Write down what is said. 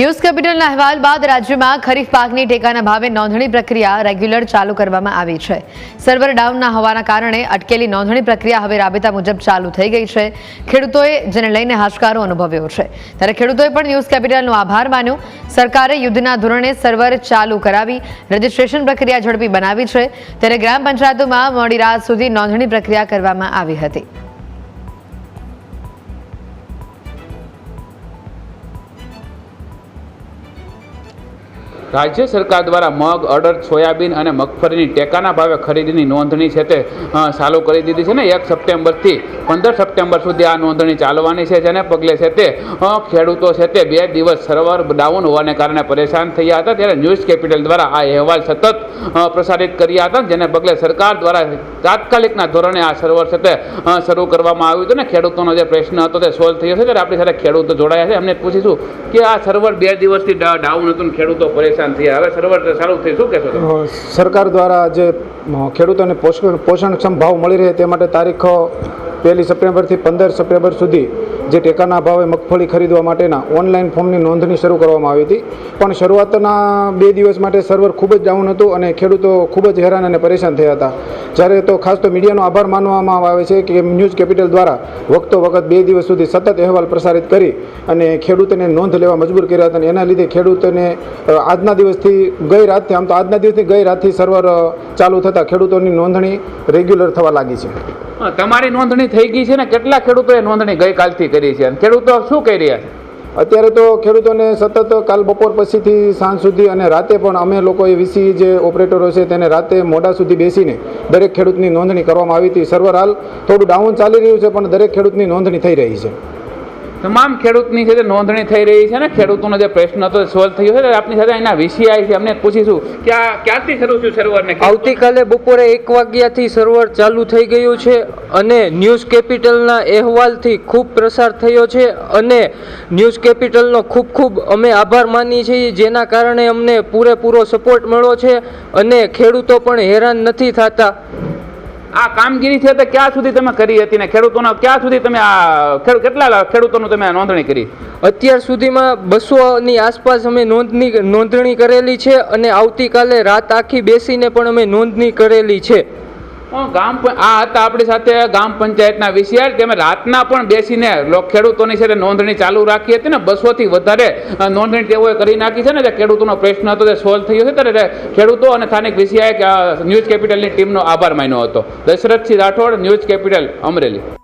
News કેપિટલના અહેવાલ બાદ રાજ્યમાં ખરીફ પાકની ટેકાના ભાવે નોંધણી પ્રક્રિયા રેગ્યુલર ચાલુ કરવામાં આવી છે. સર્વર ડાઉનના હોવાના કારણે અટકેલી નોંધણી પ્રક્રિયા હવે રાબેતા મુજબ ચાલુ થઈ ગઈ છે. ખેડૂતોએ જેને લઈને હાશકારો અનુભવ્યો છે. ત્યારે ખેડૂતોએ પણ ન્યૂઝ કેપિટલનો આભાર માન્યો. સરકારે યુદ્ધના ધોરણે સર્વર ચાલુ કરાવી, રજીસ્ટ્રેશન પ્રક્રિયા ઝડપી બનાવી છે. ત્યારે ગ્રામ પંચાયતોમાં મોડી રાત સુધી નોંધણી પ્રક્રિયા કરવામાં આવી હતી. રાજ્ય સરકાર દ્વારા મગ, અડદ, સોયાબીન અને મગફળીની ટેકાના ભાવે ખરીદીની નોંધણી છે તે ચાલુ કરી દીધી છે ને એક સપ્ટેમ્બરથી પંદર સપ્ટેમ્બર સુધી આ નોંધણી ચાલવાની છે, જેને પગલે છે તે ખેડૂતો છે તે બે દિવસ સર્વર ડાઉન હોવાને કારણે પરેશાન થયા હતા. ત્યારે ન્યૂઝ કેપિટલ દ્વારા આ અહેવાલ સતત પ્રસારિત કર્યા હતા, જેને પગલે સરકાર દ્વારા તાત્કાલિકના ધોરણે આ સર્વર છે તે શરૂ કરવામાં આવ્યું હતું ને ખેડૂતોનો જે પ્રશ્ન હતો તે સોલ્વ થયો છે. ત્યારે આપણી સાથે ખેડૂતો જોડાયા છે. એમને પૂછીશું કે આ સર્વર બે દિવસથી ડાઉન હતું ખેડૂતો પરેશાન થયા હવે સર્વર સારું થયું શું કહેશો સરકાર દ્વારા જે ખેડૂતોને પોષણ, પોષણક્ષમ ભાવ મળી રહે તે માટે તારીખ પહેલી સપ્ટેમ્બરથી પંદર સપ્ટેમ્બર સુધી જે ટેકાના ભાવે મગફળી ખરીદવા માટેના ઓનલાઈન ફોર્મની નોંધણી શરૂ કરવામાં આવી હતી. પણ શરૂઆતના બે દિવસ માટે સર્વર ખૂબ જ ડાઉન હતું અને ખેડૂતો ખૂબ જ હેરાન અને પરેશાન થયા હતા. જ્યારે તો ખાસ તો મીડિયાનો આભાર માનવામાં આવે છે કે ન્યૂઝ કેપિટલ દ્વારા વખતો વખત બે દિવસ સુધી સતત અહેવાલ પ્રસારિત કરી અને ખેડૂતોને નોંધ લેવા મજબૂર કર્યા હતા અને એના લીધે ખેડૂતોને આજના દિવસથી ગઈ રાતથી, આમ તો આજના દિવસથી ગઈ રાતથી સર્વર ચાલુ થતાં ખેડૂતોની નોંધણી રેગ્યુલર થવા લાગી છે. તમારી નોંધણી થઈ ગઈ છે ને? કેટલા ખેડૂતોએ નોંધણી ગઈકાલથી કરી? છે અને ખેડૂતો શું કહી રહ્યા છે? અત્યારે તો ખેડૂતોને સતત કાલ બપોર પછીથી સાંજ સુધી અને રાતે પણ અમે લોકોએ વીસી જે ઓપરેટરો છે તેને રાતે મોડા સુધી બેસીને દરેક ખેડૂતની નોંધણી કરવામાં આવી હતી. સર્વર હાલ થોડું ડાઉન ચાલી રહ્યું છે, પણ દરેક ખેડૂતની નોંધણી થઈ રહી છે. તમામ ખેડૂતની છે નોંધણી થઈ રહી છે ને, ખેડૂતોનો જે પ્રશ્ન હતો, સોલ્વ થયો છે, આપની સાથે એના વિષય છે. અમને પૂછીશું કે આ ક્યાંથી શરૂ થયું સર્વરને આવતીકાલે બપોરે એક વાગ્યાથી સર્વર ચાલુ થઈ ગયું છે અને ન્યૂઝ કેપિટલના અહેવાલથી ખૂબ પ્રસાર થયો છે અને ન્યૂઝ કેપિટલનો ખૂબ ખૂબ અમે આભાર માનીએ છીએ, જેના કારણે અમને પૂરેપૂરો સપોર્ટ મળ્યો છે અને ખેડૂતો પણ હેરાન નથી થતા. આ કામગીરી છે તે ક્યાં સુધી તમે કરી હતી ને ખેડૂતોનો ક્યાં સુધી તમે આ કેટલા ખેડૂતોનું તમે નોંધણી કરી? અત્યાર સુધીમાં બસોની આસપાસ અમે નોંધણી નોંધણી કરેલી છે અને આવતીકાલે રાત આખી બેસીને પણ અમે નોંધણી કરેલી છે. ગામ આ હતા આપણી સાથે ગામ પંચાયતના વિષય તેમાં રાતના પણ બેસીને ખેડૂતોની છે નોંધણી ચાલુ રાખી હતી ને બસોથી વધારે નોંધણી તેઓએ કરી નાખી છે ને જે ખેડૂતોનો પ્રશ્ન હતો તે સોલ્વ થયો છે ત્યારે ખેડૂતો અને સ્થાનિક વિષયાએ ન્યૂઝ કેપિટલની ટીમનો આભાર માન્યો હતો. Dashrathsinh Rathod, news capital Amreli.